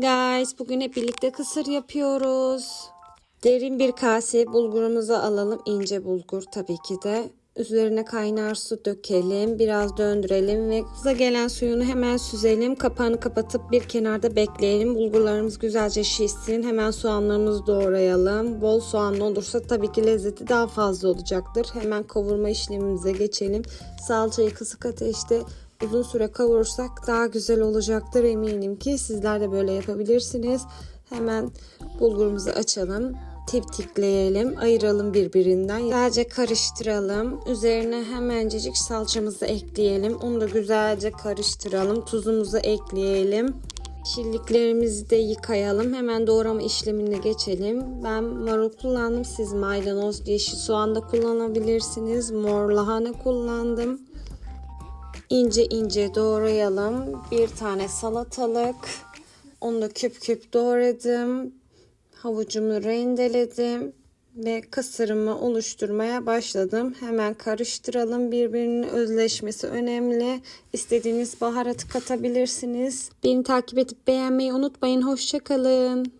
Guys, bugün hep birlikte kısır yapıyoruz. Derin bir kaseye bulgurumuzu alalım. ince bulgur tabii ki de. Üzerine kaynar su dökelim. Biraz döndürelim ve kıza gelen suyunu hemen süzelim. Kapağını kapatıp bir kenarda bekleyelim. Bulgurlarımız güzelce şişsin. Hemen soğanlarımızı doğrayalım. Bol soğanlı olursa tabii ki lezzeti daha fazla olacaktır. Hemen kavurma işlemimize geçelim. Salçayı kısık ateşte uzun süre kavurursak daha güzel olacaktır eminim ki sizler de böyle yapabilirsiniz. Hemen bulgurumuzu açalım. Tiftikleyelim, ayıralım birbirinden. Güzelce karıştıralım. Üzerine hemencecik salçamızı ekleyelim. Onu da güzelce karıştıralım. Tuzumuzu ekleyelim. Yeşilliklerimizi de yıkayalım. Hemen doğrama işlemine geçelim. Ben marul kullandım. Siz maydanoz, yeşil soğan da kullanabilirsiniz. Mor lahana kullandım. İnce ince doğrayalım. Bir tane salatalık. Onu da küp küp doğradım. Havucumu rendeledim ve kısırımı oluşturmaya başladım. Hemen karıştıralım. Birbirinin özleşmesi önemli. İstediğiniz baharatı katabilirsiniz. Beni takip edip beğenmeyi unutmayın. Hoşçakalın.